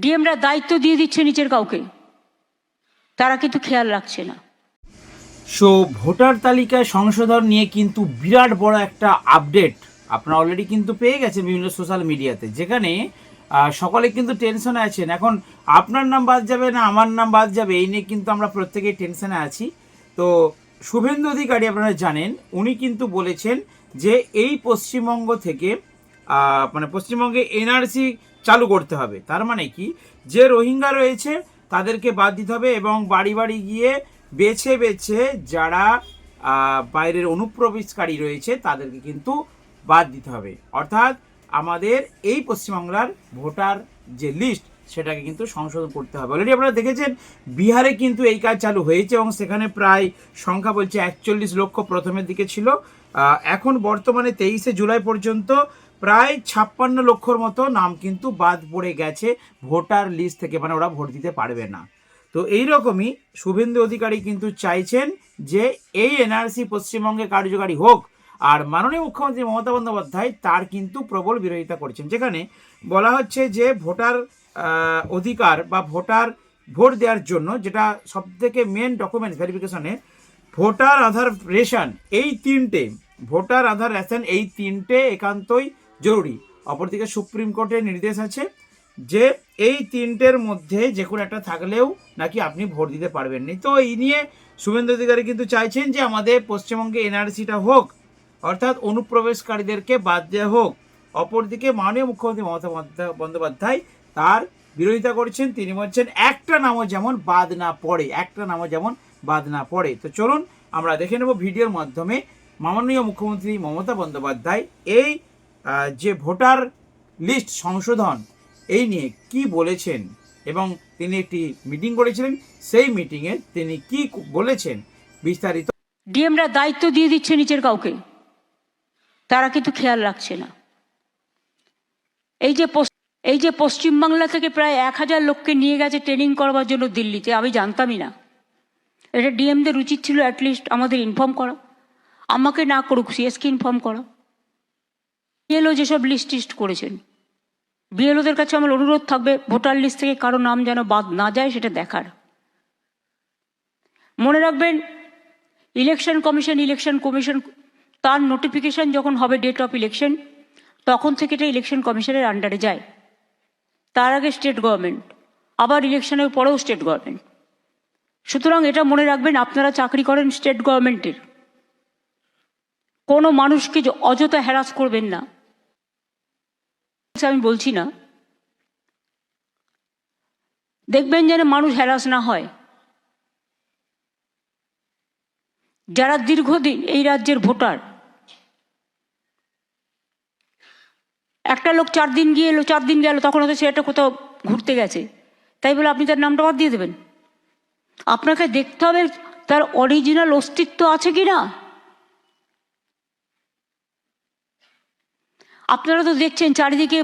ডিএমরা দায়িত্ব দিয়ে দিচ্ছে নিচের কাউকে। তারা কিন্তু খেয়াল রাখছে না। সো ভোটার তালিকায় সংশোধন নিয়ে কিন্তু বিরাট বড় একটা আপডেট আপনারা অলরেডি কিন্তু পেয়ে গেছেন বিভিন্ন সোশ্যাল মিডিয়াতে যেখানে সকলে কিন্তু টেনশনে আছেন। এখন আপনার নাম বাদ যাবে না আমার নাম বাদ যাবে, এই নিয়ে কিন্তু আমরা প্রত্যেকেই টেনশনে আছি। তো শুভেন্দু অধিকারী আপনারা জানেন, উনি কিন্তু বলেছেন যে এই পশ্চিমবঙ্গ থেকে মানে পশ্চিমবঙ্গে এনআরসি চালু করতে হবে। তার মানে কি? যে রোহিঙ্গা রয়েছে, তাদেরকে বাদ দিতে হবে এবং বাড়ি বাড়ি গিয়ে বেছে বেছে যারা বাইরের অনুপ্রবেশকারী রয়েছে, তাদেরকে কিন্তু বাদ দিতে হবে। অর্থাৎ আমাদের এই পশ্চিমবাংলার ভোটার যে লিস্ট সেটাকে কিন্তু সংশোধন করতে হবে। অলরেডি আপনারা দেখেছেন, বিহারে কিন্তু এই কাজ চালু হয়েছে এবং সেখানে প্রায় সংখ্যা বলছে একচল্লিশ লক্ষ প্রথমের দিকে ছিল। এখন বর্তমানে তেইশে জুলাই পর্যন্ত প্রায় ছাপ্পান্ন লক্ষর মতো নাম কিন্তু বাদ পড়ে গেছে ভোটার লিস্ট থেকে মানে ওরা ভোট দিতে পারবে না। তো এই রকমই শুভেন্দু অধিকারী কিন্তু চাইছেন যে এই এনআরসি পশ্চিমবঙ্গে কার্যকারী হোক, আর মাননীয় মুখ্যমন্ত্রী মমতা বন্দ্যোপাধ্যায় তার কিন্তু প্রবল বিরোধিতা করছেন, যেখানে বলা হচ্ছে যে ভোটার অধিকার বা ভোটার ভোট দেওয়ার জন্য যেটা সবথেকে মেন ডকুমেন্টস ভেরিফিকেশনে ভোটার আধার রেশন এই তিনটে, ভোটার আধার রেশন এই তিনটে একান্তই জরুরি। অপরদিকে সুপ্রিম কোর্টের নির্দেশ আছে যে, এই তিনটের মধ্যে যে কোনো একটা থাকলেও নাকি আপনি ভোট দিতে পারবেন না। তো এই নিয়ে শুভেন্দু অধিকারী কিন্তু চাইছেন যে, আমাদের পশ্চিমবঙ্গে এনআরসিটা হোক, অর্থাৎ অনুপ্রবেশকারীদেরকে বাদ দেওয়া হোক। অপরদিকে মাননীয় মুখ্যমন্ত্রী মমতা বন্দ্যোপাধ্যায়- তার বিরোধিতা করছেন। তিনি বলছেন, একটা নামও যেমন বাদ না পড়ে, একটা নামও যেমন বাদ না পড়ে। তো চলুন, আমরা দেখে নেব ভিডিওর মাধ্যমে মাননীয় মুখ্যমন্ত্রী মমতা বন্দ্যোপাধ্যায় এই যে ভোটার লিস্ট সংশোধন, এই নিয়ে কি বলেছেন এবং তিনি একটি মিটিং করেছিলেন, সেই মিটিংয়ে তিনি কি বলেছেন বিস্তারিত? ডিএমরা দায়িত্ব দিয়ে দিচ্ছে নিচের কাউকে। তারা কিন্তু খেয়াল রাখছে না। এই যে এই যে পশ্চিমবাংলা থেকে প্রায় এক হাজার লোককে নিয়ে গেছে ট্রেনিং করবার জন্য দিল্লিতে, আমি জানতামই না। এটা ডিএমদের উচিত ছিল অ্যাটলিস্ট আমাদের ইনফর্ম করা। আমাকে না করুক সিএসকে ইনফর্ম করা। বিএলও যেসব লিস্ট টিস্ট করেছেন, বিএলওদের কাছে আমার অনুরোধ থাকবে, ভোটার লিস্ট থেকে কারও নাম যেন বাদ না যায় সেটা দেখার। মনে রাখবেন ইলেকশন কমিশন ইলেকশন কমিশন তার নোটিফিকেশন যখন হবে ডেট অফ ইলেকশন তখন থেকে এটা ইলেকশন কমিশনের আন্ডারে যায়। তার আগে স্টেট গভর্নমেন্ট আবার ইলেকশনের পরেও স্টেট গভর্নমেন্ট সুতরাং এটা মনে রাখবেন, আপনারা চাকরি করেন স্টেট গভর্নমেন্টের কোনো মানুষকে অযথা হ্যারাস করবেন না। আমি বলছি না। দেখবেন যেন মানুষ হ্যারাস না হয়। যারা দীর্ঘদিন এই রাজ্যের ভোটার, একটা লোক চার দিন গিয়ে এলো, চার দিন গেল, তখন হয়তো সে একটা কোথাও ঘুরতে গেছে। তাই বলে আপনি তার নামটা বাদ দিয়ে দেবেন। আপনাকে দেখতে হবে তার অরিজিনাল অস্তিত্ব আছে কি না আপনারা তো দেখছেন চারিদিকে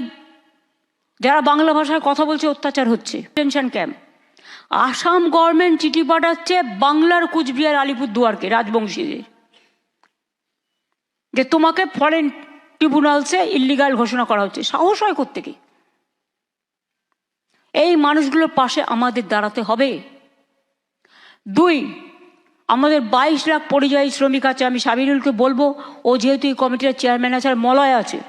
যারা বাংলা ভাষায় কথা বলছে, অত্যাচার হচ্ছে। টেনশন ক্যাম্প আসাম গভর্নমেন্ট চিঠি পাঠাচ্ছে বাংলার কুচবিহার, আলিপুরদুয়ারকে, রাজবংশীদের। যে তোমাকে ফরেন ট্রিব্যুনালসে ইল্লিগাল ঘোষণা করা হচ্ছে। সাহস হয় কোত্থেকে? এই মানুষগুলোর পাশে আমাদের দাঁড়াতে হবে। দুই, আমাদের বাইশ লাখ পরিযায়ী শ্রমিক আছে। আমি সাবিরুলকে বলব, ও যেহেতু এই কমিটির চেয়ারম্যান আছে, আর মলয় আছে।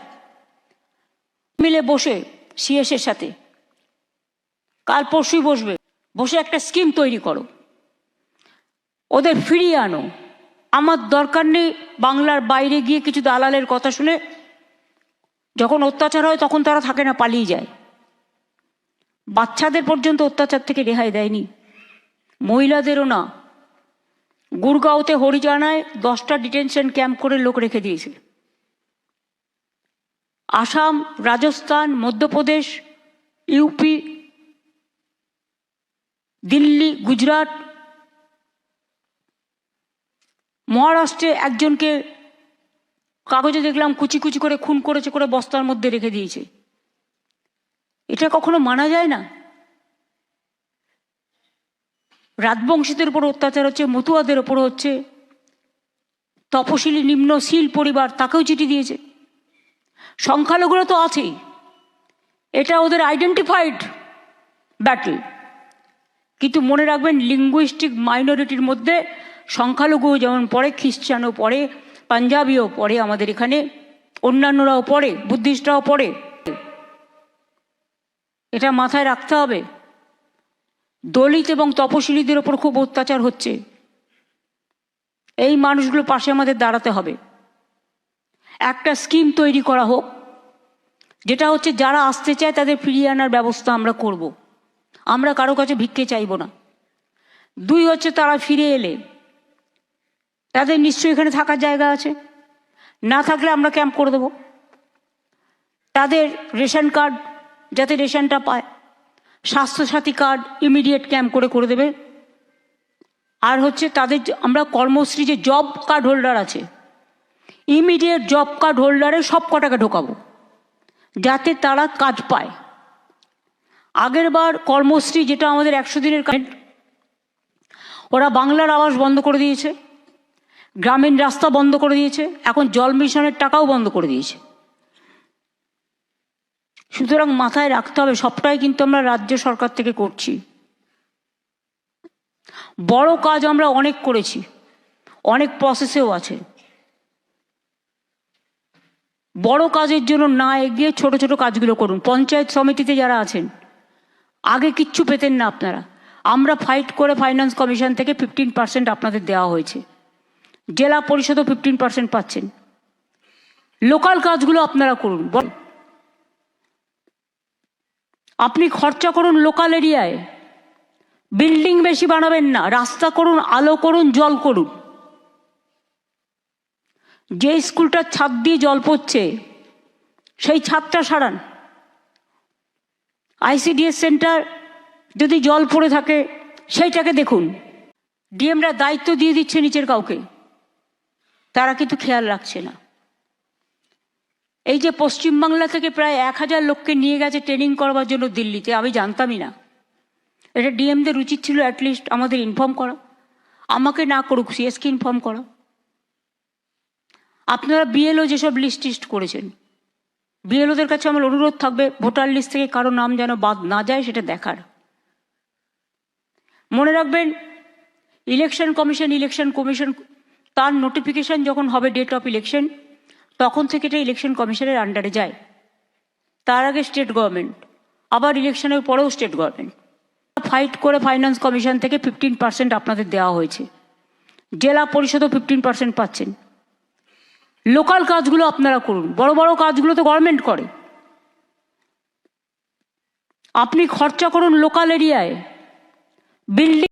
মিলে বসে সিএসের সাথে। কাল পরশুই বসবে। বসে একটা স্কিম তৈরি করো। ওদের ফিরিয়ে আনো। আমার দরকার নেই বাংলার বাইরে গিয়ে কিছু দালালের কথা শুনে যখন অত্যাচার হয় তখন তারা থাকে না, পালিয়ে যায়। বাচ্চাদের পর্যন্ত অত্যাচার থেকে রেহাই দেয়নি। মহিলাদেরও না। গুরগাঁওতে হরিজানায় দশটা ডিটেনশন ক্যাম্প করে লোক রেখে দিয়েছে। আসাম, রাজস্থান, মধ্যপ্রদেশ, ইউপি, দিল্লি, গুজরাট, মহারাষ্ট্রে একজনকে কাগজে দেখলাম কুচি কুচি করে, খুন করেছে করে বস্তার মধ্যে রেখে দিয়েছে। এটা কখনো মানা যায় না? রাজবংশীদের উপর অত্যাচার হচ্ছে, মতুয়াদের ওপর হচ্ছে, তপশিলি নিম্ন শীল পরিবার তাকেও চিঠি দিয়েছে। সংখ্যালঘুরা তো আছেই। এটা ওদের আইডেন্টিফাইড ব্যাটল কিন্তু মনে রাখবেন লিঙ্গুইস্টিক মাইনরিটির মধ্যে সংখ্যালঘু যেমন পড়ে, খ্রিস্টানও পড়ে, পাঞ্জাবিও পড়ে আমাদের এখানে, অন্যান্যরাও পড়ে, বুদ্ধিস্টরাও পড়ে। এটা মাথায় রাখতে হবে। দলিত এবং তপশিলীদের ওপর খুব অত্যাচার হচ্ছে। এই মানুষগুলো পাশে আমাদের দাঁড়াতে হবে। একটা স্কিম তৈরি করা হোক, যেটা হচ্ছে যারা আসতে চায় তাদের ফিরিয়ে আনার ব্যবস্থা আমরা করব। আমরা কারও কাছে ভিক্ষে চাইব না। দুই হচ্ছে তারা ফিরে এলে, তাদের নিশ্চয়ই এখানে থাকার জায়গা আছে। না থাকলে আমরা ক্যাম্প করে দেবো। তাদের রেশন কার্ড, যাতে রেশনটা পায়, স্বাস্থ্যসাথী কার্ড ইমিডিয়েট ক্যাম্প করে করে দেবে। আর হচ্ছে তাদের আমরা কর্মশ্রী যে জব কার্ড হোল্ডার আছে ইমিডিয়েট জব কার্ড হোল্ডারে সব কটাকে ঢোকাবো, যাতে তারা কাজ পায়। আগের বার কর্মশ্রী যেটা আমাদের একশো দিনের কাজ, ওরা বাংলার আবাস বন্ধ করে দিয়েছে, গ্রামীণ রাস্তা বন্ধ করে দিয়েছে, এখন জল মিশনের টাকাও বন্ধ করে দিয়েছে। সুতরাং মাথায় রাখতে হবে, সবটাই কিন্তু আমরা রাজ্য সরকার থেকে করছি। বড় কাজ আমরা অনেক করেছি, অনেক প্রসেসেও আছে। বড় কাজের জন্য না এগিয়ে ছোট ছোট কাজগুলো করুন। পঞ্চায়েত সমিতিতে যারা আছেন, আগে কিচ্ছু পেতেন না আপনারা। আমরা ফাইট করে ফাইন্যান্স কমিশন থেকে ফিফটিন পার্সেন্ট আপনাদের দেওয়া হয়েছে। জেলা পরিষদও ফিফটিন পার্সেন্ট পাচ্ছেন। লোকাল কাজগুলো আপনারা করুন। আপনি খরচা করুন লোকাল এরিয়ায় বিল্ডিং বেশি বানাবেন না, রাস্তা করুন, আলো করুন, জল করুন। যে স্কুলটার ছাদ দিয়ে জল পড়ছে, সেই ছাদটা সারান। আইসিডিএস সেন্টার যদি জল পড়ে থাকে, সেইটাকে দেখুন। ডিএমরা দায়িত্ব দিয়ে দিচ্ছে নিচের কাউকে। তারা কিন্তু খেয়াল রাখছে না। এই যে পশ্চিমবাংলা থেকে প্রায় এক হাজার লোককে নিয়ে গেছে ট্রেনিং করবার জন্য দিল্লিতে, আমি জানতামই না। এটা ডিএমদের উচিত ছিল অ্যাটলিস্ট আমাদের ইনফর্ম করা। আমাকে না করুক, সিএসকে ইনফর্ম করা। আপনারা বিএলও যেসব লিস্ট টিস্ট করেছেন বিএলওদের কাছে আমার অনুরোধ থাকবে ভোটার লিস্ট থেকে কারও নাম যেন বাদ না যায় সেটা দেখার। মনে রাখবেন ইলেকশন কমিশন ইলেকশন কমিশন তার নোটিফিকেশন যখন হবে ডেট অফ ইলেকশন তখন থেকে এটা ইলেকশন কমিশনের আন্ডারে যায়। তার আগে স্টেট গভর্নমেন্ট আবার ইলেকশনের পরেও স্টেট গভর্নমেন্ট ফাইট করে ফাইন্যান্স কমিশন থেকে ফিফটিন পার্সেন্ট আপনাদের দেওয়া হয়েছে। জেলা পরিষদও ফিফটিন পার্সেন্ট পাচ্ছেন। লোকাল কাজগুলো আপনারা করুন। বড় বড় কাজগুলো তো গভর্নমেন্ট করে। আপনি খরচা করুন লোকাল এরিয়ায় বিল্ডিং